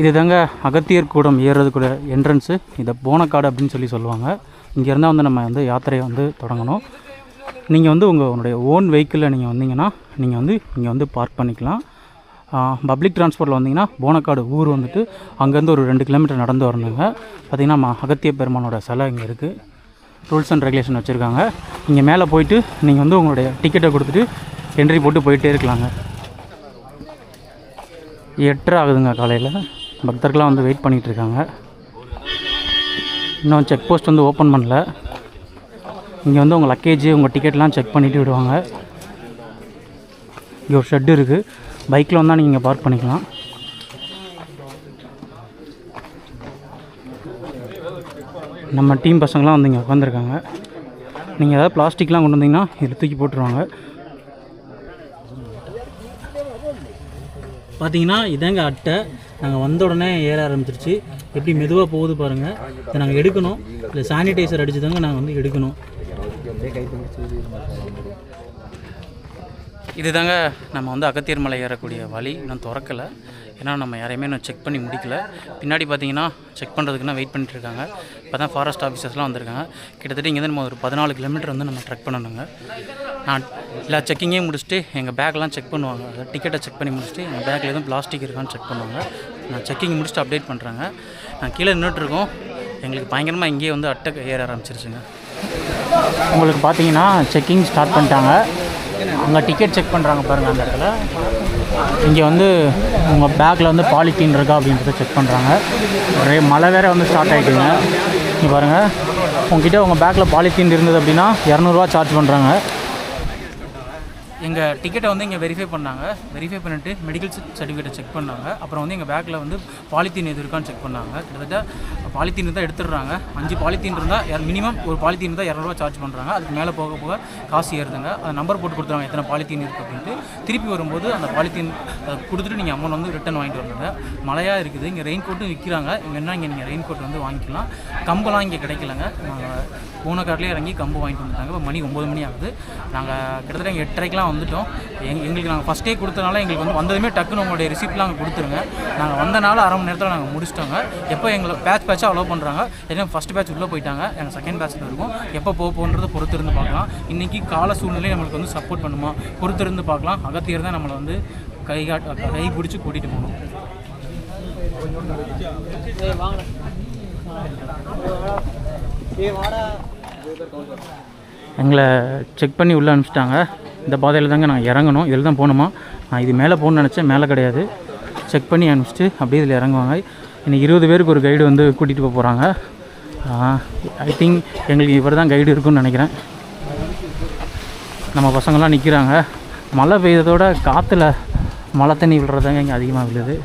இது தாங்க அகத்தியர் கூடம் ஏறுறதுக்குள்ள என்ட்ரன்ஸு இதை போனக்காடு அப்படின்னு சொல்லி சொல்லுவாங்க. இங்கேருந்தால் வந்து நம்ம வந்து யாத்திரையை வந்து தொடங்கணும். நீங்கள் வந்து உங்கள் உங்களுடைய ஓன் வெஹிக்கிளில் நீங்கள் வந்தீங்கன்னா நீங்கள் வந்து இங்கே வந்து பார்க் பண்ணிக்கலாம். பப்ளிக் டிரான்ஸ்போர்ட்டில் வந்தீங்கன்னா போனக்காடு ஊர் வந்துட்டு அங்கேருந்து ஒரு ரெண்டு கிலோமீட்டர் நடந்து வரணுங்க. பார்த்திங்கன்னா அகத்திய பெருமானோட சிலை இங்கே இருக்குது ரூல்ஸ் அண்ட் ரெகுலேஷன் வச்சுருக்காங்க. இங்கே மேலே போயிட்டு நீங்கள் வந்து உங்களுடைய டிக்கெட்டை கொடுத்துட்டு என்ட்ரி போட்டு போயிட்டே இருக்கலாங்க. எட்டரை ஆகுதுங்க காலையில். பக்தர்கள்லாம் வந்து வெயிட் பண்ணிகிட்டு இருக்காங்க இன்னும் செக் போஸ்ட் வந்து ஓப்பன் பண்ணல. இங்கே வந்து உங்கள் லக்கேஜ் உங்கள் டிக்கெட்லாம் செக் பண்ணிவிட்டு விடுவாங்க. இங்கே ஒரு ஷெட்டு இருக்குது பைக்கில் வந்தால் நீங்கள் பார்க் பண்ணிக்கலாம். நம்ம டீம் பசங்களாம் வந்து இங்கே உட்காந்துருக்காங்க நீங்கள் ஏதாவது பிளாஸ்டிக்லாம் கொண்டு வந்தீங்கன்னா இதில் தூக்கி போட்டுருவாங்க. பார்த்தீங்கன்னா இதாங்க அட்டை. நாங்கள் வந்த உடனே ஏற ஆரம்பிச்சிருச்சு. எப்படி மெதுவாக போகுது பாருங்கள் இதை நாங்கள் எடுக்கணும். இல்லை சானிடைசர் அடித்து தாங்க நாங்கள் வந்து எடுக்கணும். இது தாங்க நம்ம வந்து அகத்தியர் மலை ஏறக்கூடிய வழி. இன்னும் திறக்கலை. ஏன்னா நம்ம யாரையுமே இன்னும் செக் பண்ணி முடிக்கல. பின்னாடி பார்த்தீங்கன்னா செக் பண்ணுறதுக்குன்னா வெயிட் பண்ணிட்டு இருக்காங்க. இப்போ தான் ஃபாரஸ்ட் ஆஃபீஸர்ஸ்லாம் வந்திருக்காங்க. கிட்டத்தட்ட இங்கேருந்து நம்ம ஒரு பதினாலு கிலோமீட்டர் வந்து நம்ம ட்ரெக் பண்ணணுங்க. நான் எல்லா செக்கிங்கையும் முடிச்சுட்டு எங்கள் பேக்லாம் செக் பண்ணுவாங்க. டிக்கெட்டை செக் பண்ணி முடிச்சுட்டு எங்கள் பேக்கில் எதுவும் பிளாஸ்டிக் இருக்கான்னு செக் பண்ணுவாங்க. நான் செக்கிங் முடிச்சுட்டு அப்டேட் பண்ணுறாங்க. நான் கீழே நின்றுட்டுருக்கோம். எங்களுக்கு பயங்கரமாக இங்கேயே வந்து அட்டை ஏற ஆரம்பிச்சிருச்சுங்க. உங்களுக்கு பார்த்தீங்கன்னா செக்கிங் ஸ்டார்ட் பண்ணிட்டாங்க. அங்கே டிக்கெட் செக் பண்ணுறாங்க பாருங்கள் அந்த இடத்துல. இங்கே வந்து உங்கள் பேக்கில் வந்து பாலித்தீன் இருக்கா அப்படின்றத செக் பண்ணுறாங்க. ஒரே மழை வேறு வந்து ஸ்டார்ட் ஆகிட்டுங்க இங்கே பாருங்கள் உங்ககிட்ட உங்கள் பேக்கில் பாலித்தீன் இருந்தது அப்படின்னா இரநூறுவா சார்ஜ் பண்ணுறாங்க. எங்கள் டிக்கெட்டை வந்து இங்கே வெரிஃபை பண்ணாங்க. வெரிஃபை பண்ணிவிட்டு மெடிக்கல் சர்டிஃபிகேட்டை செக் பண்ணாங்க. அப்புறம் வந்து எங்கள் பேக்கில் வந்து பாலித்தீன் எது இருக்கான்னு செக் பண்ணாங்க. கிட்டத்தட்ட பாலித்தீன் தான் எடுத்துடுறாங்க. அஞ்சு பாலித்தீன் இருந்தால் மினிமம் ஒரு பாலித்தீன் தான் இரநூறுவா சார்ஜ் பண்ணுறாங்க அதுக்கு மேலே போக போக காசு ஏறுதுங்க. அது நம்பர் போட்டு கொடுத்துருவாங்க. எத்தனை பாலித்தீன் இருக்குது அப்படின்ட்டு. திருப்பி வரும்போது அந்த பாலித்தீன் கொடுத்துட்டு நீங்கள் அமௌண்ட் வந்து ரிட்டன் வாங்கிட்டு வரணுங்க. மழையாக இருக்குது. இங்கே ரெயின் கோட்டும் விற்கிறாங்க இங்கே என்ன இங்கே நீங்கள் ரெயின் கோட் வந்து வாங்கிக்கலாம். கம்பெல்லாம் இங்கே கிடைக்கலங்க. நாங்கள் போன இறங்கி கம்பு வாங்கிட்டு வந்துட்டாங்க. இப்போ மணி ஒம்பது மணி ஆகுது. நாங்கள் கிட்டத்தட்ட எட்டரைக்கெலாம் தான் வந்துட்டோம். எங் எங்களுக்கு நாங்கள் ஃபஸ்ட்டே கொடுத்தனால எங்களுக்கு வந்து வந்ததுமே டக்குன்னு உங்களுடைய ரிசிப்ட்லாம் அங்கே கொடுத்துருங்க. நாங்கள் வந்தனால அரை மணி நேரத்தில் நாங்கள் முடிச்சிட்டோங்க. எப்போ எங்களை பேட்ச் பேட்சாக அலோவ் பண்ணுறாங்க ஏன்னா ஃபஸ்ட் பேட்ச் உள்ளே போயிட்டாங்க. எங்கள் செகண்ட் பேட்ச்சில் இருக்கும். எப்போ போக போகிறத பொறுத்து இருந்து பார்க்கலாம். இன்றைக்கி கால சூழ்நிலை நம்மளுக்கு வந்து சப்போர்ட் பண்ணுமா? பொறுத்து இருந்து பார்க்கலாம். அகத்தியர் தான் நம்மளை வந்து கை காட்டு கை பிடிச்சி கூட்டிகிட்டு போகணும். எங்களை செக் பண்ணி உள்ளே அனுப்பிச்சிட்டாங்க. இந்த பாதையில் தாங்க நான் இறங்கணும். இதில் தான் போகணுமா? நான் இது மேலே போகணும்னு நினச்சேன். மேலே கிடையாது. செக் பண்ணி அனுப்பிச்சிட்டு அப்படியே இதில் இறங்குவாங்க. இன்னைக்கு இருபது பேருக்கு ஒரு கைடு வந்து கூட்டிகிட்டு போக போகிறாங்க ஐ திங்க் எங்களுக்கு இவர் தான் கைடு இருக்குன்னு நினைக்கிறேன். நம்ம பசங்கள்லாம் நிற்கிறாங்க மழை பெய்ததோட காற்றுல மழை தண்ணி விழுறதாங்க இங்கே அதிகமாக விழுது.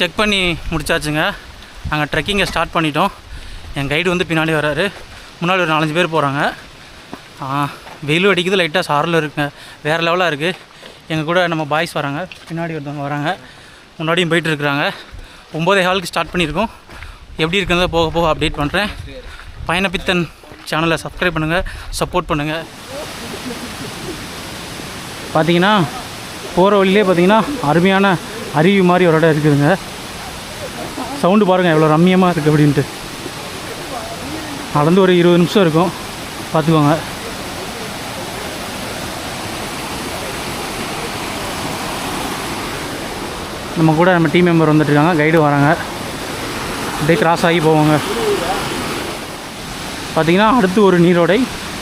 செக் பண்ணி முடிச்சாச்சுங்க. நாங்கள் ட்ரெக்கிங்கை ஸ்டார்ட் பண்ணிட்டோம். என் கைடு வந்து பின்னாடி வராரு. முன்னாடி ஒரு நாலஞ்சு பேர் போகிறாங்க வெயிலும் அடிக்குது லைட்டாக சாரில் இருக்குங்க வேறு லெவலாக இருக்குது எங்கள் கூட நம்ம பாய்ஸ் வராங்க. பின்னாடி ஒருத்தவங்க வராங்க. முன்னாடியும் போயிட்டுருக்குறாங்க ஒம்போதே ஹாலுக்கு ஸ்டார்ட் பண்ணியிருக்கோம். எப்படி இருக்குன்றத போக போக அப்டேட் பண்ணுறேன் பயணப்பித்தன் சேனலை சப்ஸ்கிரைப் பண்ணுங்கள் சப்போர்ட் பண்ணுங்கள் பார்த்தீங்கன்னா போகிற வழியிலே பார்த்தீங்கன்னா அருமையான அருவி மாதிரி ஒரு இடம் இருக்குதுங்க. சவுண்டு பாருங்கள் எவ்வளோ ரம்மியமாக இருக்குது அப்படின்ட்டு. நடந்து ஒரு இருபது நிமிஷம் இருக்கும். பார்த்துக்கோங்க. நம்ம கூட நம்ம டீம் மெம்பர் வந்துட்டு இருக்காங்க கைடு வராங்க. அப்படியே கிராஸ் ஆகி போவாங்க. பார்த்தீங்கன்னா அடுத்து ஒரு நீரோடை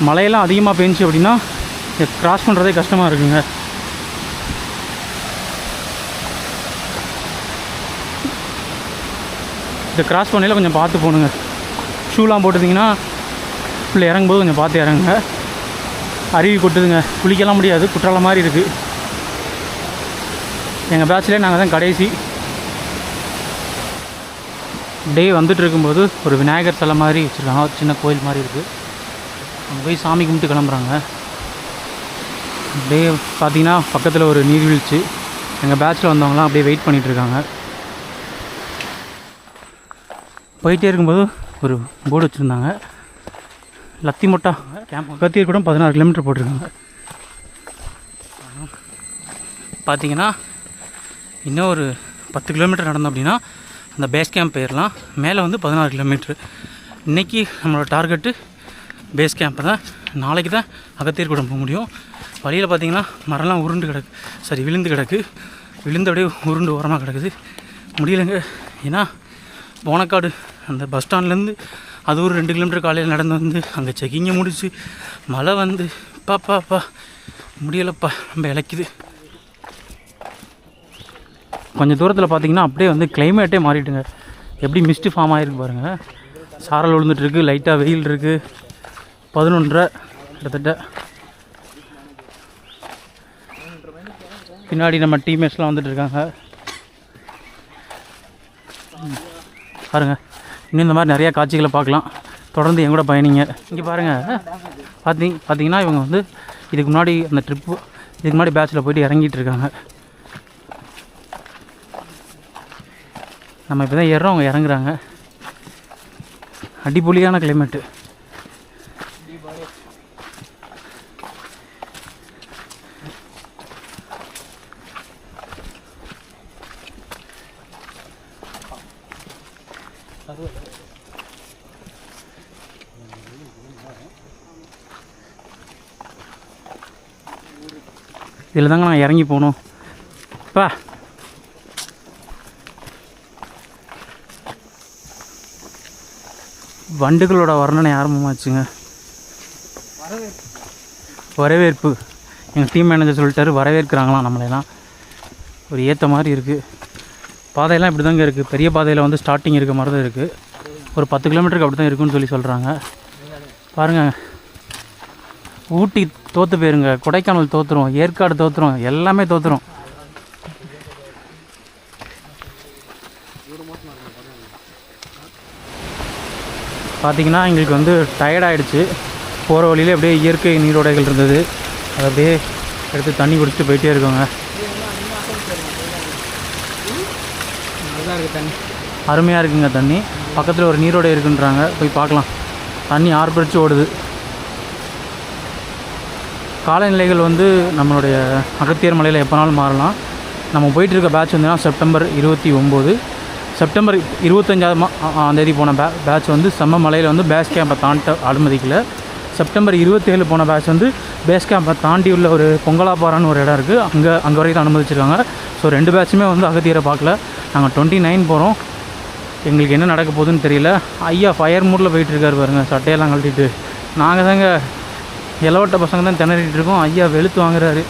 மழையெல்லாம் அதிகமாக பெஞ்சுச்சு அப்படின்னா கிராஸ் பண்ணுறதே கஷ்டமாக இருக்குங்க. இதை கிராஸ் பண்ணையில் கொஞ்சம் பார்த்து போகணுங்க ஷூலாம் போட்டுருந்தீங்கன்னா உள்ளே இறங்கும்போது கொஞ்சம் பார்த்து இறங்குங்க. அருவி கொட்டுதுங்க. குளிக்கலாம் முடியாது. குற்றாலம் மாதிரி இருக்குது எங்கள் பேட்ச்லேயே நாங்கள் தான் கடைசி. டே வந்துட்டு இருக்கும்போது ஒரு விநாயகர் சிலை மாதிரி வச்சுருக்காங்க. ஒரு சின்ன கோயில் மாதிரி இருக்குது அங்கே போய் சாமி கும்பிட்டு கிளம்புறாங்க. அப்படியே பார்த்தீங்கன்னா பக்கத்தில் ஒரு நீர்வீழ்ச்சி. எங்கள் பேட்ச்சில் வந்தவங்களாம் அப்படியே வெயிட் பண்ணிகிட்ருக்காங்க போயிட்டே இருக்கும்போது ஒரு போர்டு வச்சுருந்தாங்க. லத்தி மொட்டா. கேம்ப் கத்தியர் கூட பதினாறு கிலோமீட்டர் போட்டிருக்காங்க. பார்த்தீங்கன்னா இன்னும் ஒரு பத்து கிலோமீட்டர் நடந்தோம் அப்படின்னா அந்த பேஸ் கேம்ப் போயிடலாம் மேலே வந்து பதினாறு கிலோமீட்ரு இன்றைக்கி நம்மளோட டார்கெட்டு பேஸ் கேம்ப் தான். நாளைக்கு தான் அகத்தியர் கூட போக முடியும். வழியில் பார்த்தீங்கன்னா மரம்லாம் உருண்டு கிடக்கு. சரி விழுந்து கிடக்கு. விழுந்து அப்படியே உருண்டு ஓரமாக கிடக்குது. முடியலைங்க. ஏன்னா போனக்காடு அந்த பஸ் ஸ்டாண்ட்லேருந்து அது ஒரு ரெண்டு கிலோமீட்டர் காலையில் நடந்து வந்து அங்கே செக்கிங்கை முடிச்சு மழை வந்து பாப்பாப்பா முடியலப்பா. ரொம்ப இழைக்குது கொஞ்சம் தூரத்தில் பார்த்தீங்கன்னா அப்படியே வந்து கிளைமேட்டே மாறிட்டுங்க. எப்படி மிஸ்ட்டு ஃபார்ம் ஆகிருக்கு பாருங்கள் சாரல் விழுந்துட்டுருக்கு லைட்டாக வெயில் இருக்குது பதினொன்றரை கிட்டத்தட்ட. பின்னாடி நம்ம டீம்மேட்ஸ்லாம் வந்துட்டு இருக்காங்க. பாருங்கள் இன்னும் இந்த மாதிரி நிறையா காட்சிகளை பார்க்கலாம். தொடர்ந்து எங்கூட பயணிங்க. இங்கே பாருங்கள் பார்த்தீங்க பார்த்தீங்கன்னா இவங்க வந்து இதுக்கு முன்னாடி அந்த ட்ரிப்பு இதுக்கு முன்னாடி பேட்சில் போயிட்டு இறங்கிட்டு இருக்காங்க. நம்ம இப்போ தான் ஏறுறோம் அவங்க இறங்குறாங்க. அடிப்பொலியான கிளைமேட்டு இதில் தாங்க நான் இறங்கி போகணும் பா. வண்டுகளோட வர்ணனை ஆரம்பமாச்சுங்க. வரவேற்பு. எங்கள் டீம் மேனேஜர் சொல்லிட்டாரு வரவேற்கிறாங்களாம் நம்மளெல்லாம் ஒரு ஏற்ற மாதிரி இருக்குது பாதையெல்லாம் இப்படி தாங்க இருக்குது பெரிய பாதையில் வந்து ஸ்டார்டிங் இருக்க மாதிரி தான் இருக்குது ஒரு பத்து கிலோமீட்டருக்கு அப்படி தான் இருக்குன்னு சொல்லி சொல்கிறாங்க பாருங்கள் ஊட்டி தோற்று போயிருங்க. கொடைக்கானல் தோற்றுரும் ஏற்காடு தோற்றுரும் எல்லாமே தோற்றுரும் பார்த்திங்கன்னா எங்களுக்கு வந்து டயர்டாகிடுச்சு போகிற வழியிலே அப்படியே இயற்கை நீரோடைகள் இருந்தது. அதை அப்படியே எடுத்து தண்ணி குடிச்சிட்டு போயிட்டே இருக்கோங்க. தண்ணி. அருமையாக இருக்குங்க தண்ணி. பக்கத்தில் ஒரு நீரோடை இருக்குன்றாங்க. போய் பார்க்கலாம். தண்ணி ஆர்ப்பரித்து ஓடுது. காலநிலைகள் வந்து நம்மளுடைய அகத்தியர் மலையில் எப்போனாலும் மாறலாம். நம்ம போயிட்டு இருக்க பேட்ச் வந்துன்னா செப்டம்பர் இருபத்தி ஒம்பது. செப்டம்பர் இருபத்தஞ்சாம் தேதி போன பே பேட்ச் வந்து செம்ம மலையில் வந்து பேஸ் கேம்பை தாண்ட அனுமதிக்கல. செப்டம்பர் இருபத்தேழு போன பேட்ச் வந்து பேஸ் கேம்பை தாண்டி உள்ள ஒரு பொங்கலாப்பாறான்னு ஒரு இடம் இருக்குது அங்கே அங்கே வரைக்கும் அனுமதிச்சிருக்காங்க. ஸோ ரெண்டு பேட்சுமே வந்து அகத்தியரை பார்க்கல. நாங்கள் டுவெண்ட்டி நைன் போகிறோம் எங்களுக்கு என்ன நடக்க போகுதுன்னு தெரியல. ஐயா ஃபயர் மூடில் போயிட்டுருக்காரு பாருங்கள் பாருங்க. சட்டையெல்லாம் கழட்டிட்டு. நாங்கள் தாங்க இலவட்ட பசங்க தான் திணறிட்டு இருக்கோம். ஐயா வெளுத்து வாங்குறாரு.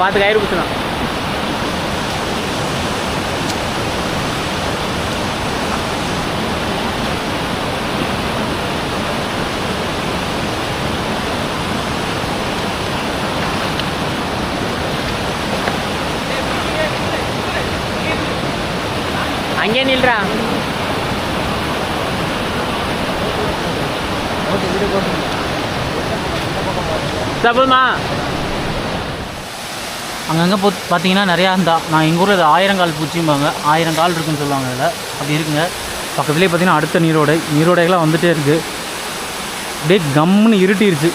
பார்த்து கயிறு குத்துலாம் அங்கே நில்றா. தப்புமா அங்கங்கே போ பார்த்தீங்கன்னா நிறையா இருந்தால் நான் எங்கள் ஊரில் இது ஆயிரங்கால் பூச்சிம்பாங்க. ஆயிரம் கால் இருக்குன்னு சொல்லுவாங்க அதில் அப்படி இருக்குங்க. பக்கத்துலேயே பார்த்தீங்கன்னா அடுத்த நீரோடை. நீரோடைகள்லாம் வந்துகிட்டே இருக்குது அப்படியே கம்முன்னு இருட்டிருச்சு.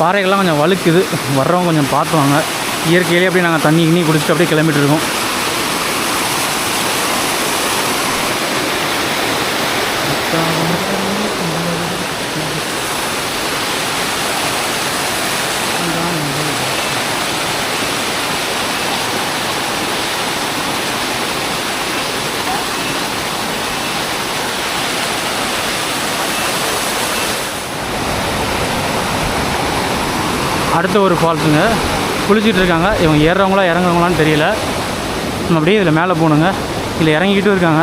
பாறைகள்லாம் கொஞ்சம் வழுக்குது. வர்றவங்க கொஞ்சம் பார்த்துவாங்க. இயற்கையிலே அப்படியே நாங்கள் தண்ணி கிண்ணி குடிச்சிட்டு அப்படியே கிளம்பிட்டு இருக்கோம். அடுத்த ஒரு ஃபால்ஸுங்க குளிச்சுட்டு இருக்காங்க இவங்க ஏறுறவங்களா இறங்குறவங்களான்னு தெரியல. நம்ம அப்படியே இதில் மேலே போகணுங்க. இதில் இறங்கிக்கிட்டும் இருக்காங்க.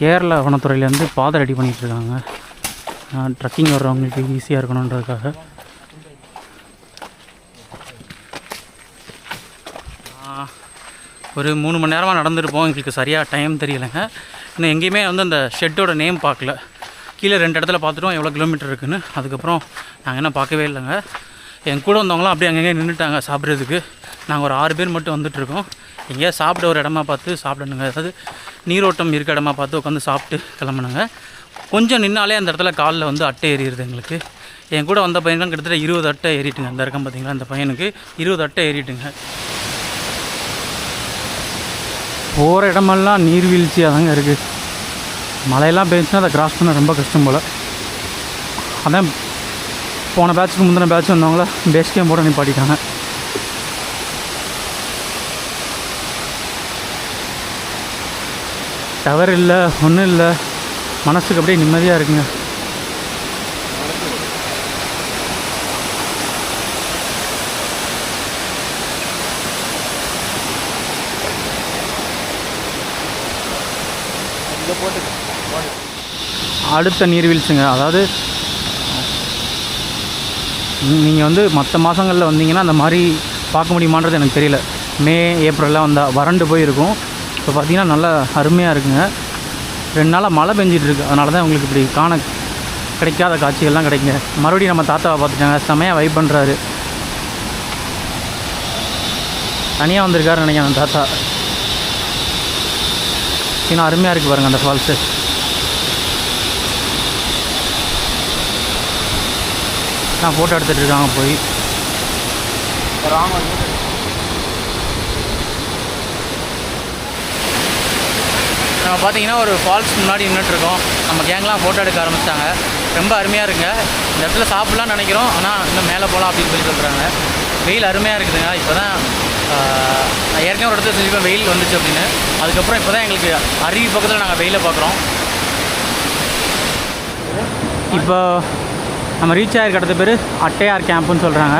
கேரளா வனத்துறையிலேருந்து பாதை ரெடி பண்ணிகிட்டு இருக்காங்க ட்ரக்கிங் வர்றவங்களுக்கு ஈஸியாக இருக்கணுன்றதுக்காக. ஒரு மூணு மணி நேரமாக நடந்துருப்போம் எங்களுக்கு சரியாக டைம் தெரியலைங்க. இன்னும் எங்கேயுமே வந்து அந்த ஷெட்டோட நேம் பார்க்கல. கீழே ரெண்டு இடத்துல பார்த்துட்டோம் எவ்வளோ கிலோமீட்டர் இருக்குன்னு. அதுக்கப்புறம் நாங்கள் என்ன பார்க்கவே இல்லைங்க. என் கூட வந்தவங்களாம் அப்படியே அங்கங்கே நின்றுட்டாங்க சாப்பிட்றதுக்கு. நாங்கள் ஒரு ஆறு பேர் மட்டும் வந்துட்டுருக்கோம் எங்கேயா சாப்பிட ஒரு இடமா பார்த்து சாப்பிடணுங்க. அதாவது நீரோட்டம் இருக்க இடமா பார்த்து உட்காந்து சாப்பிட்டு கிளம்பணுங்க கொஞ்சம் நின்னாலே அந்த இடத்துல காலில் வந்து அட்டை ஏறிடுது எங்களுக்கு. என் கூட வந்த பையன்லாம் கிட்டத்தட்ட இருபது அட்டை ஏறிட்டுங்க. அந்த இருக்கம் பார்த்தீங்களா? அந்த பையனுக்கு இருபது அட்டை ஏறிட்டுங்க. போகிற இடமெல்லாம் நீர்வீழ்ச்சியாக தாங்க இருக்குது மழையெல்லாம் பெஞ்சுன்னா அதை கிராஸ் பண்ண ரொம்ப கஷ்டம் போல். அதான் போன பேட்சுக்கு முந்தின பேட்ச் வந்தவங்கள பேஸ் கேம் போட நிப்பாட்டிட்டாங்க. டவர் இல்லை ஒன்றும் இல்லை. மனசுக்கு அப்படியே நிம்மதியாக இருக்குங்க. அடுத்த நீர்வீழ்ச்சிங்க அதாவது நீங்கள் வந்து மற்ற மாதங்களில் வந்தீங்கன்னா அந்த மாதிரி பார்க்க முடியுமான்றது எனக்கு தெரியல. மே ஏப்ரல்லாம் வந்தால் வறண்டு போயிருக்கும். இப்போ பார்த்தீங்கன்னா நல்லா அருமையாக இருக்குங்க. ரெண்டு நாளாக மழை பெஞ்சிட்டு இருக்கு அதனால தான் உங்களுக்கு இப்படி காண கிடைக்காத காட்சிகள்லாம் கிடைக்குங்க. மறுபடியும் நம்ம தாத்தாவை பார்த்துட்டாங்க. செமையாக வைப் பண்ணுறாரு தனியாக வந்திருக்காருன்னு நினைக்கிறேன் அந்த தாத்தா. இன்னும் அருமையாக இருக்குது பாருங்கள் அந்த ஃபால்ஸு நான் ஃபோட்டோ எடுத்துகிட்டு இருக்காங்க போய். நம்ம பார்த்தீங்கன்னா ஒரு ஃபால்ஸ் முன்னாடி நின்றுட்டுருக்கோம் நம்ம கேங்லாம் ஃபோட்டோ எடுக்க ஆரம்பிச்சிட்டாங்க. ரொம்ப அருமையாக இருக்குங்க. இந்த இடத்துல சாப்பிட்லான்னு நினைக்கிறோம். ஆனால் இன்னும் மேலே போகலாம் அப்படின்னு சொல்லி சொல்கிறாங்க வெயில் அருமையாக இருக்குதுங்க. இப்போ தான் நான் ஏற்கனவே ஒரு இடத்துல சொல்லியிருப்பேன் வெயில் வந்துச்சு அப்படின்னு. அதுக்கப்புறம் இப்போ தான் எங்களுக்கு அருவி பக்கத்தில் நாங்கள் வெயிலை பார்க்குறோம் இப்போ நம்ம ரீச் ஆகிருக்க இடத்து பேர் அட்டையார் கேம்ப்புன்னு சொல்கிறாங்க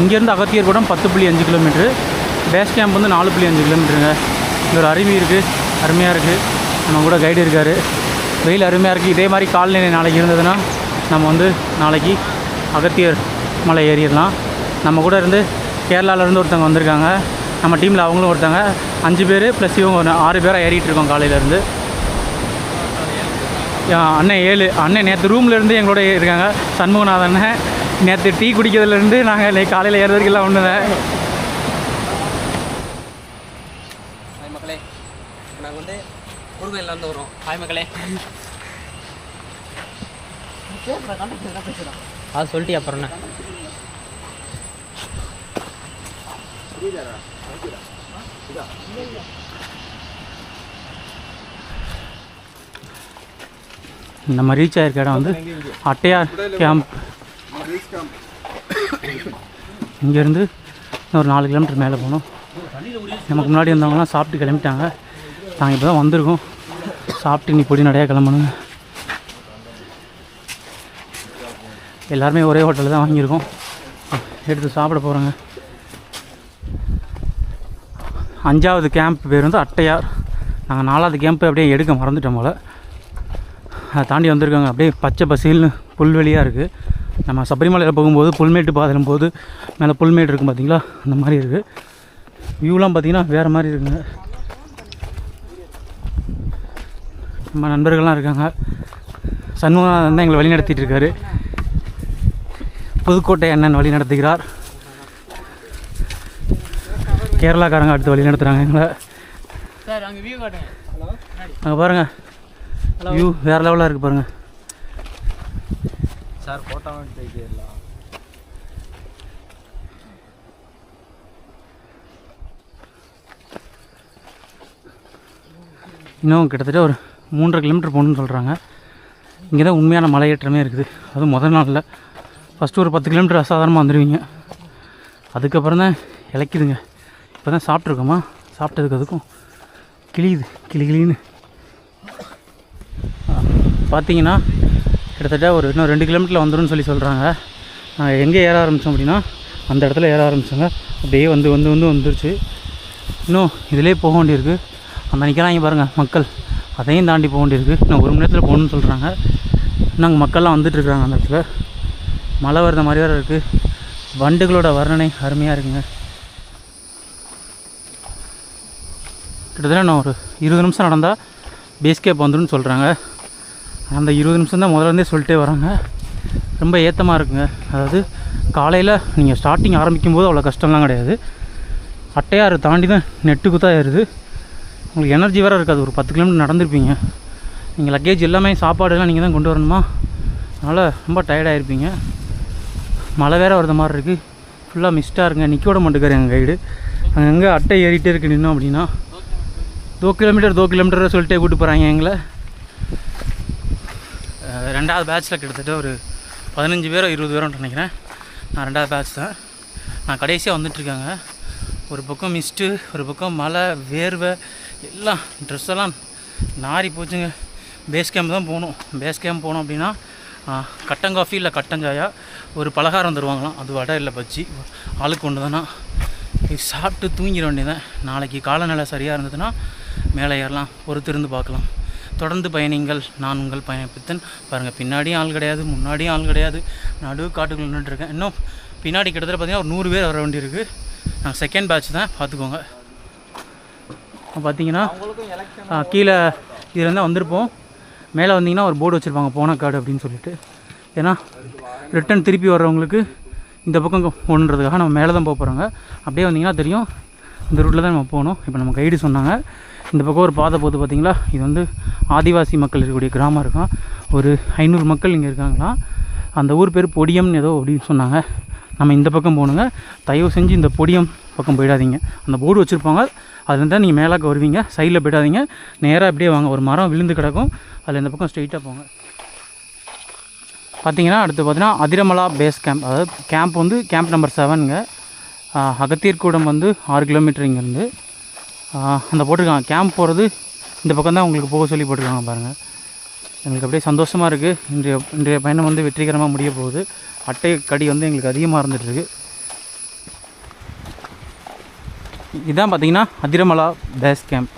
இங்கேருந்து அகத்தியர் கூடம் பத்து புள்ளி அஞ்சு கிலோமீட்ரு பேஸ் கேம்ப் வந்து நாலு புள்ளி அஞ்சு கிலோமீட்டருங்க இங்கே ஒரு அருவி இருக்குது அருமையாக இருக்குது நம்ம கூட கைடு இருக்கார். வெயில் அருமையாக இருக்குது இதே மாதிரி காலநிலை நாளைக்கு இருந்ததுன்னா நம்ம வந்து நாளைக்கு அகத்தியர் மலை ஏறிடலாம். நம்ம கூட இருந்து கேரளாவிலேருந்து ஒருத்தவங்க வந்திருக்காங்க. நம்ம டீமில் அவங்களும் ஒருத்தவங்க. அஞ்சு பேர் ப்ளஸ் இவங்க ஒரு ஆறு பேராக ஏறிட்டு இருக்கோம் காலையிலேருந்து அண்ணன் ஏழு. அண்ணன் நேற்று ரூம்லேருந்து எங்களோட இருக்காங்க. சண்முகநாதன். அண்ணன் நேற்று டீ குடிக்கிறதுலேருந்து நாங்கள் இன்னைக்கு காலையில் ஏறுறதுக்கெல்லாம் வரைக்கும் ஒன்று தான் மக்களே. நாங்கள் வந்து வரோம் ஹாய் மக்களே. அது சொல்லிட்டு அப்புறம் என்ன? நம்ம ரீச் ஆகிருக்க இடம் வந்து அட்டையார் கேம்ப் இங்கேருந்து ஒரு நாலு கிலோமீட்டர் மேலே போகணும். நமக்கு முன்னாடி வந்தவங்கலாம் சாப்பிட்டு கிளம்பிட்டாங்க. நாங்கள் இப்போ தான் வந்திருக்கோம். சாப்பிட்டு நீ பொடி நடையாக கிளம்பணுங்க. எல்லாருமே ஒரே ஹோட்டலில் தான் வாங்கியிருக்கோம். எடுத்து சாப்பிட போகிறோங்க அஞ்சாவது கேம்ப் பேர் வந்து அட்டையார். நாங்கள் நாலாவது கேம்ப் அப்படியே எடுக்க மறந்துட்டோம் போல். அதை தாண்டி வந்திருக்காங்க. அப்படியே பச்சை பசேல்னு புல்வெளியாக இருக்குது நம்ம சபரிமலையில் போகும்போது புல்மேட்டு பாதையிலும் போது மேலே புல்மேடு இருக்கும் பார்த்தீங்களா அந்த மாதிரி இருக்குது வியூலாம் பார்த்தீங்கன்னா வேறு மாதிரி இருக்குங்க. நம்ம நண்பர்கள்லாம் இருக்காங்க. சண்முகநாதன் தான் எங்களை வழி நடத்திட்டு இருக்காரு. புதுக்கோட்டை அண்ணன் வழி நடத்துகிறார். கேரளாக்காரங்க அடுத்து வழி நடத்துகிறாங்க எங்களை. அங்கே பாருங்கள் வியூ வேறு லெவலாக இருக்குது பாருங்கள் சார் ஃபோட்டோ எடுத்துக்கலாம் இன்னும் கிட்டத்தட்ட ஒரு மூன்றரை கிலோமீட்டர் போகணுன்னு சொல்கிறாங்க இங்கே தான் உண்மையான மலையேற்றமே இருக்குது. அதுவும் முதல் நாளில். ஃபஸ்ட்டு ஒரு பத்து கிலோமீட்டர் அசாதாரணமாக வந்துடுவீங்க அதுக்கப்புறம் தான் இழைக்குதுங்க இப்போ தான் சாப்பிட்ருக்கோமா சாப்பிட்டதுக்கு அதுக்கும் கிளியுது கிளி கிளின்னு. பார்த்தீங்கன்னா கிட்டத்தட்ட ஒரு இன்னும் ரெண்டு கிலோமீட்டரில் வந்துடும் சொல்லி சொல்கிறாங்க நாங்கள் எங்கே ஏற ஆரம்பித்தோம் அப்படின்னா அந்த இடத்துல ஏற ஆரம்பித்தோங்க அப்படியே வந்து வந்து வந்து வந்துருச்சு. இன்னும் இதிலே போக வேண்டியிருக்கு. அந்த நிற்கிறாங்க பாருங்கள் மக்கள். அதையும் தாண்டி போக வேண்டியிருக்கு. இன்னும் ஒரு மணி நேரத்தில் போகணும்னு சொல்கிறாங்க இன்னும் அங்கே மக்கள்லாம் வந்துட்டுருக்காங்க அந்த இடத்துல. மழை வருத மாதிரி வேறு இருக்குது வண்டுகளோட வர்ணனை அருமையாக இருக்குங்க. கிட்டத்தட்ட நான் ஒரு இருபது நிமிஷம் நடந்தால் பேஸ் கேப் வந்துடும் சொல்கிறாங்க அந்த இருபது நிமிஷம் தான் முதல்ல இருந்தே சொல்லிட்டே வராங்க. ரொம்ப ஏத்தமாக இருக்குங்க. அதாவது காலையில் நீங்கள் ஸ்டார்டிங் ஆரம்பிக்கும் போது அவ்வளோ கஷ்டம்லாம் கிடையாது. அட்டையாறு தாண்டி தான் நெட்டுக்கு தான் ஏறுது. உங்களுக்கு எனர்ஜி வேறு இருக்காது. ஒரு பத்து கிலோமீட்டர் நடந்திருப்பீங்க. நீங்கள் லக்கேஜ் எல்லாமே சாப்பாடுலாம் நீங்கள் தான் கொண்டு வரணுமா? அதனால் ரொம்ப டயர்டாகிருப்பீங்க மழை வேறு வருது மாதிரி இருக்குது ஃபுல்லாக மிஸ்டாக இருக்குங்க. நிற்க விட மாட்டேங்கிறார் எங்கள் கைடு அங்கங்கே அட்டை ஏறிட்டே இருக்கு நின்னோம் அப்படின்னா தோ கிலோமீட்டர் தோ கிலோமீட்டர் சொல்லிட்டே கூப்பிட்டு போகிறாங்க எங்களை ரெண்டாவது பேட்ச்சில் கிட்டத்தட்ட ஒரு பதினஞ்சு பேரோ இருபது பேரோன்னு நினைக்கிறேன் நான் ரெண்டாவது பேட்ச் தான் நான் கடைசியாக வந்துட்டுருக்காங்க ஒரு பக்கம் மிஸ்ட்டு ஒரு பக்கம் மழை வேர்வை எல்லாம் ட்ரெஸ் எல்லாம் நாரி போச்சுங்க பேஸ் கேம்ப் தான் போகணும் பேஸ் கேம்ப் போனோம் அப்படின்னா கட்டன் காஃபி இல்லை கட்டஞ்சாயா ஒரு பலகாரம் தருவாங்களாம் அது வடை இல்லை பஜ்ஜி ஆளுக்கு ஒன்று தானா சாப்பிட்டு தூங்கிட வேண்டியதான் நாளைக்கு காலநிலை சரியாக இருந்ததுன்னா மேலே ஏறலாம் பொறுத்திருந்து பார்க்கலாம். தொடர்ந்து பயணிங்கள் நான் உங்கள் பயணப்பித்தன். பாருங்கள் பின்னாடியும் ஆள் கிடையாது முன்னாடியும் ஆள் கிடையாது. நடு காட்டுக்குள்ள நின்றுட்டுருக்கேன் இன்னும் பின்னாடி கிட்டத்தட்ட பார்த்தீங்கன்னா ஒரு நூறு பேர் வர வேண்டியிருக்கு நாங்கள் செகண்ட் பேட்ச் தான் பார்த்துக்கோங்க இப்போ பார்த்தீங்கன்னா கீழே இதில் வந்திருப்போம். மேலே வந்தீங்கன்னா ஒரு போர்டு வச்சுருப்பாங்க போன கார்டு அப்படின்னு சொல்லிட்டு. ஏன்னா ரிட்டன் திருப்பி வர்றவங்களுக்கு இந்த பக்கம் போகணுன்றதுக்காக நம்ம மேலே தான் போக போகிறாங்க அப்படியே வந்தீங்கன்னா தெரியும் இந்த ரூட்டில் தான் நம்ம போகணும். இப்போ நம்ம கைடு சொன்னாங்க. இந்த பக்கம் ஒரு பாதை போகுது பார்த்திங்களா? இது வந்து ஆதிவாசி மக்கள் இருக்கக்கூடிய கிராமம் இருக்கும். ஒரு ஐநூறு மக்கள் இங்கே இருக்காங்களாம் அந்த ஊர் பேர் பொடியம்னு ஏதோ அப்படின்னு சொன்னாங்க. நம்ம இந்த பக்கம் போகணுங்க தயவு செஞ்சு இந்த பொடியம் பக்கம் போயிடாதீங்க. அந்த போர்டு வச்சுருப்பாங்க. அதுலேருந்து தான் நீங்கள் மேலாக்க வருவீங்க. சைடில் போயிடாதீங்க. நேராக அப்படியே வாங்க. ஒரு மரம் விழுந்து கிடக்கும். அதில் இந்த பக்கம் ஸ்ட்ரெயிட்டாக போங்க. பார்த்தீங்கன்னா அடுத்து பார்த்தீங்கன்னா அதிரமலா பேஸ் கேம்ப் அதாவது கேம்ப் வந்து கேம்ப் நம்பர் செவனுங்க அகத்தீர்கூடம் வந்து ஆறு கிலோமீட்டர் இங்கேருந்து அந்த போட்டிருக்காங்க. கேம்ப் போகிறது இந்த பக்கம் தான் உங்களுக்கு போக சொல்லி போட்டிருக்காங்க பாருங்கள் எங்களுக்கு அப்படியே சந்தோஷமாக இருக்குது இன்றைய இன்றைய பயணம் வந்து வெற்றிகரமாக முடிய போகுது. அட்டை கடி வந்து எங்களுக்கு அதிகமாக இருந்துகிட்ருக்கு இதுதான் பார்த்தீங்கன்னா அதிரமலா பேஸ் கேம்ப்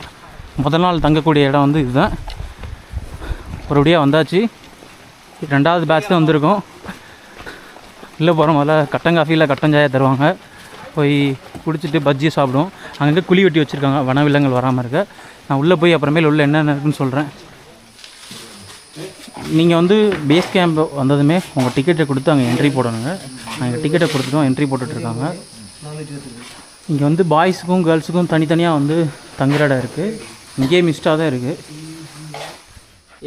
முதல் நாள் தங்கக்கூடிய இடம் வந்து இதுதான். ஒருபடியாக வந்தாச்சு. ரெண்டாவது பேட்ச் தான் வந்திருக்கோம். இல்லை போகிற முதல்ல கட்டன் காஃபியில் கட்டன் சாயா தருவாங்க. போய் குடிச்சிட்டு பஜ்ஜியை சாப்பிடுவோம். அங்கங்கே குழி வெட்டி வச்சுருக்காங்க. வனவிலங்குகள் வராமல் இருக்க. நான் உள்ளே போய் அப்புறமேல் உள்ள என்னென்ன இருக்குன்னு சொல்கிறேன் நீங்கள் வந்து பேஸ் கேம்ப் வந்ததுமே உங்கள் டிக்கெட்டை கொடுத்து அங்கே என்ட்ரி போடணுங்க. நாங்கள் டிக்கெட்டை கொடுத்துட்டோம். என்ட்ரி போட்டுட்ருக்காங்க இங்கே வந்து பாய்ஸுக்கும் கேர்ள்ஸுக்கும் தனித்தனியாக வந்து தங்குற இடம் இருக்குது இங்கேயே மிஸ்டாக தான் இருக்குது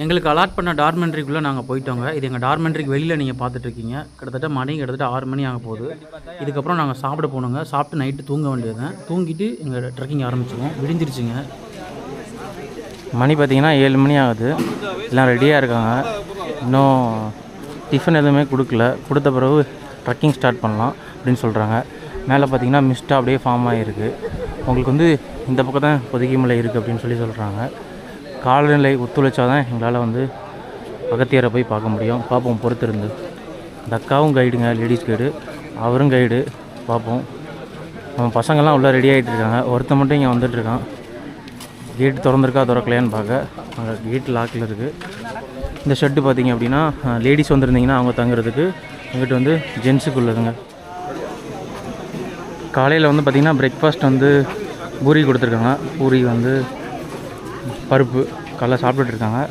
எங்களுக்கு அலாட் பண்ண டார்மெண்ட்ரிக்குள்ளே நாங்கள் போயிட்டோங்க. இது எங்கள் டார்மெண்ட்ரிக்கு வெளியில் நீங்கள் பார்த்துட்ருக்கீங்க கிட்டத்தட்ட மணி கிட்டத்தட்ட ஆறு மணி ஆக போகுது. இதுக்கப்புறம் நாங்கள் சாப்பிட போனோங்க சாப்பிட்டு நைட்டு தூங்க வேண்டியது தான் தூங்கிட்டு எங்கள் ட்ரெக்கிங் ஆரம்பிச்சிடுவோம் விடிஞ்சிருச்சுங்க. மணி பார்த்தீங்கன்னா ஏழு மணி ஆகுது. எல்லாம் ரெடியாக இருக்காங்க. இன்னும் டிஃபன் எதுவுமே கொடுக்கல. கொடுத்த பிறகு ட்ரக்கிங் ஸ்டார்ட் பண்ணலாம் அப்படின்னு சொல்கிறாங்க மேலே பார்த்தீங்கன்னா மிஸ்டாக அப்படியே ஃபார்ம் ஆகிருக்கு உங்களுக்கு வந்து இந்த பக்கம் தான் பொதுகை மலை இருக்குது அப்படின்னு சொல்லி சொல்கிறாங்க காலநிலை ஒத்துழைச்சா தான் எங்களால் வந்து அகத்தியரை போய் பார்க்க முடியும். பார்ப்போம் பொறுத்திருந்து இந்த அக்காவும் கைடுங்க லேடிஸ் கைடு அவரும் கைடு பார்ப்போம். நம்ம பசங்கள்லாம் உள்ளே ரெடி ஆகிட்டு இருக்காங்க. ஒருத்தன் மட்டும் இங்கே வந்துட்டுருக்கான் கேட் திறந்துருக்கா திறக்கலையான்னு பார்க்க. அங்கே கேட் லாக்கில் இருக்குது இந்த ஷெட்டு பார்த்தீங்க அப்படின்னா லேடிஸ் வந்திருந்தீங்கன்னா அவங்க தங்குறதுக்கு எங்கிட்ட வந்து ஜென்ஸுக்கு உள்ளதுங்க காலையில் வந்து பார்த்திங்கன்னா பிரேக்ஃபாஸ்ட் வந்து பூரி கொடுத்துருக்காங்க. பூரி வந்து பருப்பு காலைல சாப்பிட்டுட்டு இருக்காங்க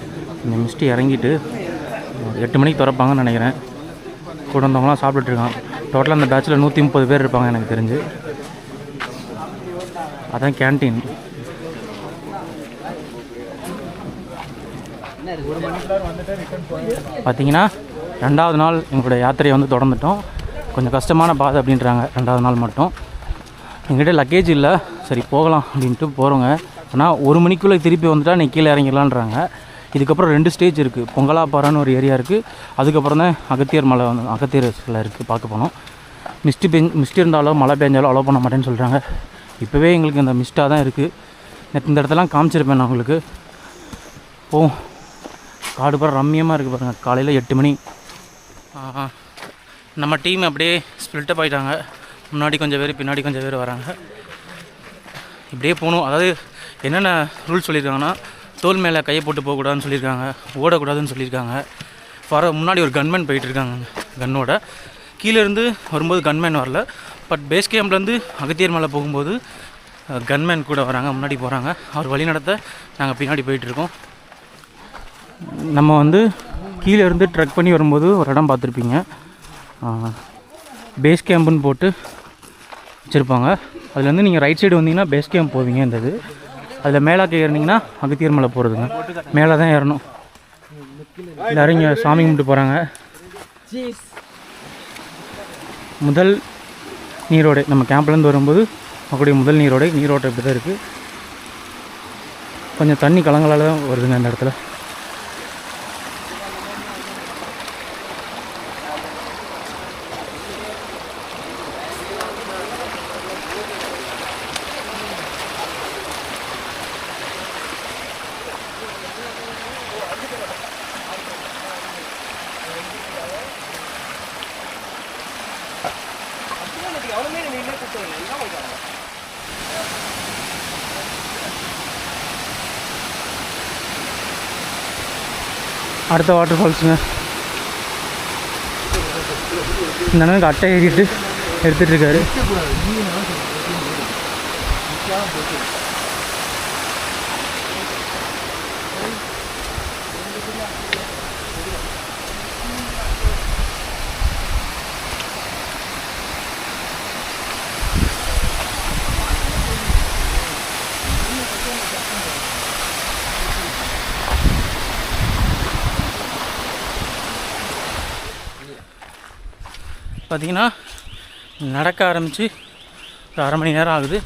இந்த மிஸ்ட்டு இறங்கிட்டு ஒரு எட்டு மணிக்கு திறப்பாங்கன்னு நினைக்கிறேன். கூட வந்தவங்களாம் சாப்பிட்டுட்ருக்கான் டோட்டலாக அந்த பேட்சில் நூற்றி முப்பது பேர் இருப்பாங்க எனக்கு தெரிஞ்சு. அதான் கேன்டீன் பார்த்தீங்கன்னா ரெண்டாவது நாள் எங்களுடைய யாத்திரையை வந்து தொடர்ந்துட்டோம். கொஞ்சம் கஷ்டமான பாதை அப்படின்றாங்க. ரெண்டாவது நாள் மட்டும். எங்கிட்ட லக்கேஜ் இல்லை. சரி போகலாம் அப்படின்ட்டு போகிறோங்க ஆனால் ஒரு மணிக்குள்ளே திருப்பி வந்துட்டால் நீ கீழே இறங்கிடலான்றாங்க. இதுக்கப்புறம் ரெண்டு ஸ்டேஜ் இருக்குது பொங்கலாப்பாறான்னு ஒரு ஏரியா இருக்குது அதுக்கப்புறம் தான் அகத்தியர் மலை வந்து அகத்தியர் சிலை இருக்குது பார்க்க போனோம். மிஸ்ட்டு பெஞ் மிஸ்ட் இருந்தாலும் மழை பெஞ்சாலும் அலோவ் பண்ண மாட்டேன்னு சொல்கிறாங்க இப்போவே எங்களுக்கு இந்த மிஸ்ட்டாக தான் இருக்குது நேற்று இந்த இடத்தெல்லாம் காமிச்சிருப்பேன் நான் உங்களுக்கு. போவோம் காடு பூரா ரம்மியமாக இருக்குது பாருங்கள் காலையில் எட்டு மணி. நம்ம டீம் அப்படியே ஸ்ப்ளிட்டப் ஆகிட்டாங்க முன்னாடி கொஞ்சம் பேர் பின்னாடி கொஞ்சம் பேர் வராங்க. இப்படியே போகணும். அதாவது என்னென்ன ரூல்ஸ் சொல்லியிருக்காங்கன்னா தோல் மேலே கையை போட்டு போகக்கூடாதுன்னு சொல்லியிருக்காங்க ஓடக்கூடாதுன்னு சொல்லியிருக்காங்க. வர முன்னாடி ஒரு கன்மேன் போயிட்டுருக்காங்க கன்னோட கீழேருந்து வரும்போது கன்மேன் வரல. பட் பேஸ் கேம்ப்லேருந்து அகத்தியர் மேலே போகும்போது கன்மேன் கூட வராங்க முன்னாடி போகிறாங்க அவர் வழி நடத்த நாங்கள் பின்னாடி போயிட்டுருக்கோம் நம்ம வந்து கீழே இருந்து ட்ரெக் பண்ணி வரும்போது ஒரு இடம் பார்த்துருப்பீங்க. பேஸ் கேம்புன்னு போட்டு வச்சுருப்பாங்க. அதுலேருந்து நீங்கள் ரைட் சைடு வந்தீங்கன்னா பேஸ் கேம்ப் போவீங்க இந்த இது. அதில் மேலாக்க ஏறினீங்கன்னா அகத்தியர் மலை போகிறதுங்க மேலே தான் ஏறணும். எல்லோரும் இங்கே சாமி கும்பிட்டு போகிறாங்க முதல் நீரோடை நம்ம கேம்ப்லேருந்து வரும்போது மக்களுடைய முதல் நீரோடை நீரோட்டம் இப்படி தான் இருக்குது கொஞ்சம் தண்ணி கலங்களால் தான் வருதுங்க அந்த இடத்துல. அடுத்த வாட்டர் ஃபால்ஸுங்க இந்த அண்ணனுக்கு அட்டை ஏறிட்டு எடுத்துகிட்டு பார்த்தீங்கன்னா நடக்க ஆரம்பித்து ஒரு அரை மணி நேரம் ஆகுது.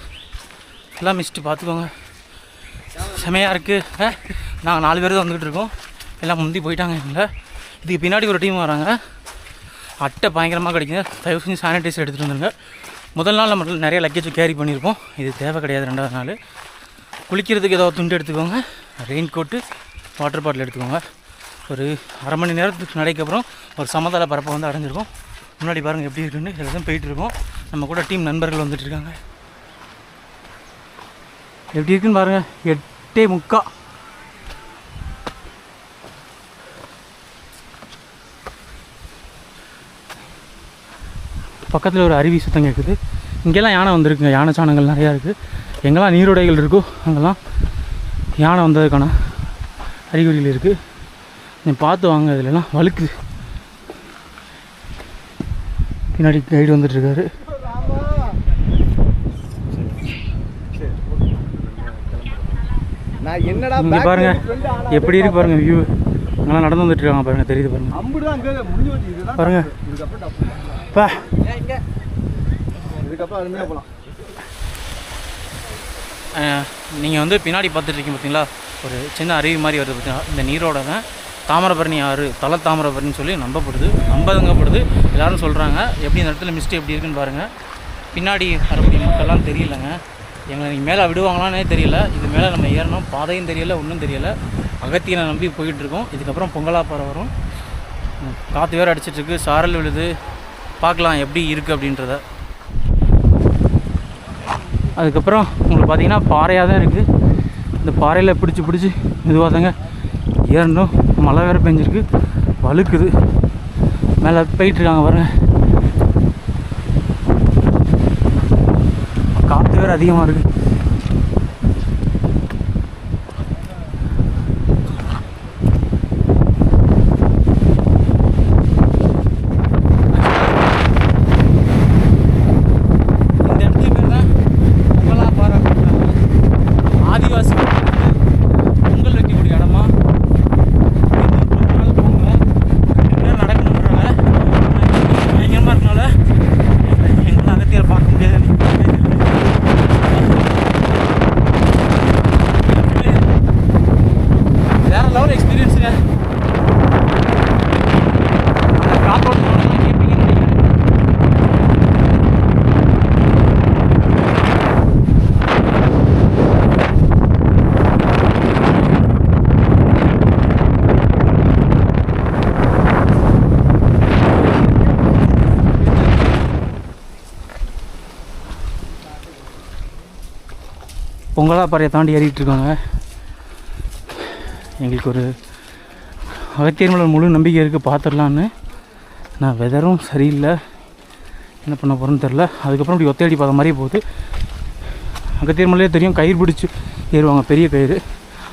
எல்லாம் மிஸ்ட்டு பார்த்துக்கோங்க. செமையாக இருக்குது நாங்கள் நாலு பேர் தான் வந்துக்கிட்டு இருக்கோம். எல்லாம் முந்தி போயிட்டாங்க எங்களை. இதுக்கு பின்னாடி ஒரு டீம் வராங்க. அட்டை பயங்கரமாக கிடைக்குங்க. தயவு செஞ்சு சானிடைசர் எடுத்துகிட்டு வந்துருங்க. முதல் நாள் நம்ம நிறைய லக்கேஜ் கேரி பண்ணியிருப்போம் இது தேவை கிடையாது ரெண்டாவது நாள். குளிக்கிறதுக்கு ஏதாவது துண்டு எடுத்துக்கோங்க. ரெயின் கோட்டு வாட்டர் பாட்டில் எடுத்துக்கோங்க. ஒரு அரை மணி நேரத்துக்கு நடைக்கு அப்புறம் ஒரு சமதள பரப்பை வந்து அடைஞ்சிருக்கோம். முன்னாடி பாருங்கள் எப்படி இருக்குன்னு. எல்லாம் தான் போயிட்டு இருக்கோம். நம்ம கூட டீம் நண்பர்கள் வந்துட்டு இருக்காங்க. எப்படி இருக்குன்னு பாருங்கள் எட்டே முக்கா. பக்கத்தில் ஒரு அருவி சுத்தம் கேட்குது இங்கெல்லாம் யானை வந்திருக்குங்க. யானை சாணங்கள் நிறையா இருக்குது எங்கெல்லாம் நீரோடைகள் இருக்கோ அங்கெல்லாம் யானை வந்ததுக்கான அறிகுறிகள் இருக்குது நீ பார்த்து வாங்க இதுலலாம் வழுக்குது. பின்னாடி கைடு வந்துட்டுருக்காரு. இங்கே பாருங்க. எப்படி இருக்கு பாருங்க வியூ அங்கெல்லாம் நடந்து வந்துட்டு இருக்காங்க பாருங்க தெரியுது பாருங்க. பாருங்க. பா. நீங்கள் வந்து பின்னாடி பார்த்துட்டு இருக்கீங்க பார்த்தீங்களா ஒரு சின்ன அருவி மாதிரி வருது பார்த்தீங்களா இந்த நீரோட தான். தாமிரபரணி ஆறு தலை தாமிரபரணின்னு சொல்லி நம்பப்படுது நம்பதுங்கப்படுது எல்லாரும் சொல்கிறாங்க எப்படி இந்த இடத்துல மிஸ்டேக் எப்படி இருக்குன்னு பாருங்கள் பின்னாடி வரக்கூடிய மக்கள்லாம் தெரியலங்க. எங்களை நீங்கள் மேலே விடுவாங்களானே தெரியல. இது மேலே நம்ம ஏறணும். பாதையும் தெரியல ஒன்றும் தெரியல. அகத்தியனை நம்பி போயிட்டுருக்கோம் இதுக்கப்புறம் பொங்கலாப்பாறை வரும். காற்று வேறு அடிச்சிட்ருக்கு. சாரல் விழுது. பார்க்கலாம் எப்படி இருக்குது அப்படின்றத. அதுக்கப்புறம் உங்களுக்கு பார்த்தீங்கன்னா பாறையாக தான் இருக்குது இந்த பாறையில் பிடிச்சி பிடிச்சி மெதுவாக தாங்க ஏறணும். மழை வேறு பெஞ்சிருக்கு. வழுக்குது. மேலே போயிட்டுருக்காங்க பாருங்கள் காற்று வேறு அதிகமாக இருக்குது இந்த இடத்துக்கு பேர் தான் பொங்கலாப்பாறை அப்படின்றாங்க ஆதிவாசி மக்களுக்கு பொங்கல் வைக்கக்கூடிய இடமா இது ஒரு நாள் போங்க ரெண்டு நேரம் நடக்கணுன்றாங்க பயங்கரமாக இருக்கனால எங்களால் அகத்தியர் பார்க்க முடியாது வேற லெவல் எக்ஸ்பீரியன்ஸுங்க காத்தோட்டம் கேட்பீங்கன்னு நினைக்கிறேன் பொங்கலாப்பாறையை தாண்டி ஏறிட்டு இருக்காங்க. எங்களுக்கு ஒரு அகத்தியர் மேலே முழு நம்பிக்கை இருக்குது பார்த்துடலான்னு. நான் வெதரும் சரியில்லை. என்ன பண்ண போகிறேன்னு தெரில அதுக்கப்புறம் இப்படி ஒத்தையடி பார்த்த மாதிரியே போகுது. அகத்தியர் மலையே தெரியும் கயிறு பிடிச்சி ஏறுவாங்க பெரிய கயிறு.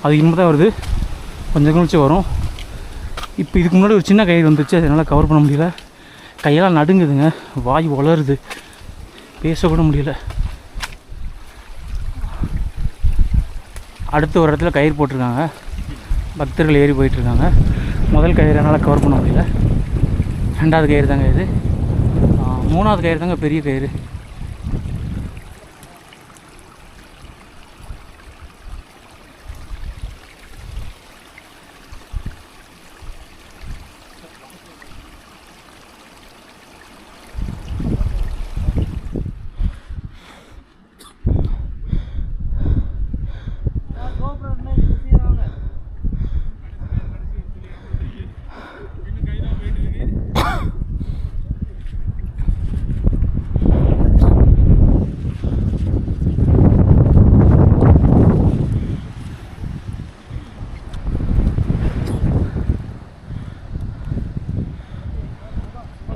அது இனிமே தான் வருது. கொஞ்சம் கழிச்சு வரும். இப்போ இதுக்கு முன்னாடி ஒரு சின்ன கயிறு வந்துச்சு. அதனால் கவர் பண்ண முடியல. கையெல்லாம் நடுங்குதுங்க. வாய் வளருது பேசக்கூட முடியல. அடுத்து ஒரு இடத்துல கயிறு போட்டிருக்காங்க. பக்தர்கள் ஏறி போயிட்டுருக்காங்க. முதல் கயிறு என்னால் கவர் பண்ண முடியல. ரெண்டாவது கயிறு தாங்க இது. மூணாவது கயிறு தாங்க பெரிய கயிறு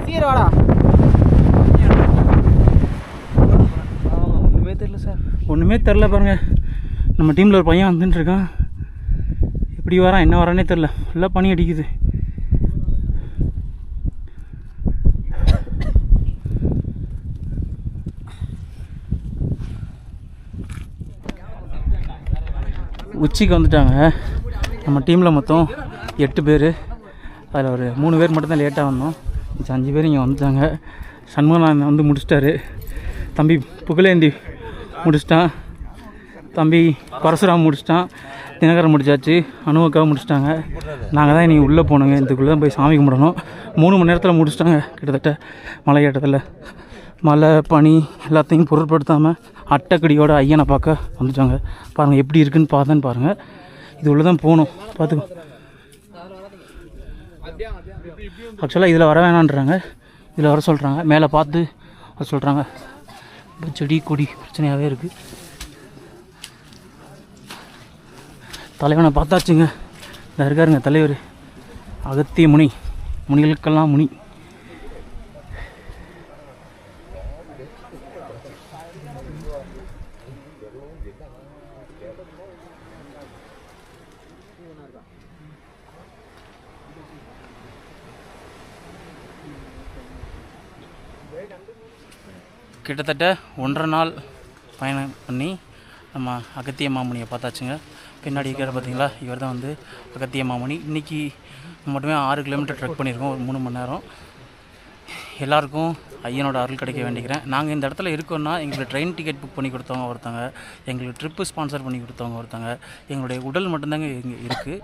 சீரவாடா ஒன்றுமே தெரியல சார் ஒன்றுமே தெரில பாருங்க. நம்ம டீமில் ஒரு பையன் வந்துட்டு இருக்கான். எப்படி வரான் என்ன வரானே தெரில. ஃபுல்லாக பனி அடிக்குது. உச்சிக்கு வந்துட்டாங்க. நம்ம டீமில் மொத்தம் எட்டு பேர். அதில் ஒரு மூணு பேர் மட்டும்தான் லேட்டாக வந்தோம். மிச்சம் அஞ்சு பேர் இங்கே வந்துட்டாங்க. சண்முகநாதன் வந்து முடிச்சிட்டாரு. தம்பி புகழேந்தி முடிச்சிட்டான். தம்பி பரசுராம் முடிச்சிட்டான் தினகரன் முடிச்சாச்சு அனுவக்காக முடிச்சிட்டாங்க. நாங்கள் தான் இன்றைக்கி உள்ளே போனோங்க இதுக்குள்ளே தான் போய் சாமி கும்பிடணும். மூணு மணி நேரத்தில் முடிச்சிட்டாங்க கிட்டத்தட்ட மலை ஏற்றத்தில். மழை பனி எல்லாத்தையும் பொருட்படுத்தாமல் அட்டைக்கடியோட ஐயனை பார்க்க வந்துட்டாங்க. பாருங்கள் எப்படி இருக்குன்னு பார்த்தேன்னு பாருங்கள் இது உள்ளே தான் போகணும் பார்த்துக்கோ. ஆக்சுவலாக இதில் வர வேணான்றாங்க. இதில் வர சொல்கிறாங்க மேலே பார்த்து வர சொல்கிறாங்க செடி கொடி பிரச்சனையாகவே இருக்குது தலைவனை பார்த்தாச்சுங்க. இந்த இருக்காருங்க தலைவர். அகத்திய முனி. முனிகளுக்கெல்லாம் முனி. கிட்டத்தட்ட ஒன்றரை நாள் பயணம் பண்ணி நம்ம அகத்திய மாமுனியை பார்த்தாச்சுங்க. பின்னாடி இருக்கிற பார்த்தீங்களா இவர் தான் வந்து அகத்திய மாமணி இன்றைக்கி மட்டுமே ஆறு கிலோமீட்டர் ட்ரெக் பண்ணியிருக்கோம் ஒரு மூணு மணி நேரம். எல்லாருக்கும் ஐயனோட அருள் கிடைக்க வேண்டிக்கிறேன். நாங்கள் இந்த இடத்துல இருக்கோம்னா எங்களுக்கு ட்ரெயின் டிக்கெட் புக் பண்ணி கொடுத்தவங்க ஒருத்தங்க எங்களுக்கு ட்ரிப்பு ஸ்பான்சர் பண்ணி கொடுத்தவங்க ஒருத்தங்க எங்களுடைய உடல் மட்டும்தாங்க இங்கே இருக்குது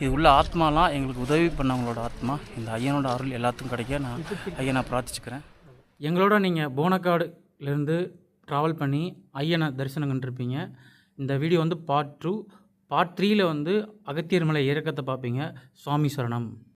இது உள்ள ஆத்மாலாம் எங்களுக்கு உதவி பண்ணவங்களோட ஆத்மா. இந்த ஐயனோட அருள் எல்லாத்துக்கும் கிடைக்க நான் ஐயனை பிரார்த்திச்சுக்கிறேன். எங்களோட நீங்கள் போனக்காடுலேருந்து ட்ராவல் பண்ணி ஐயனை தரிசனம் கண்டிருப்பீங்க. இந்த வீடியோ வந்து பார்ட் டூ பார்ட் த்ரீயில் வந்து அகத்தியர் மலை இறக்கத்தை பார்ப்பீங்க. சுவாமி சரணம்.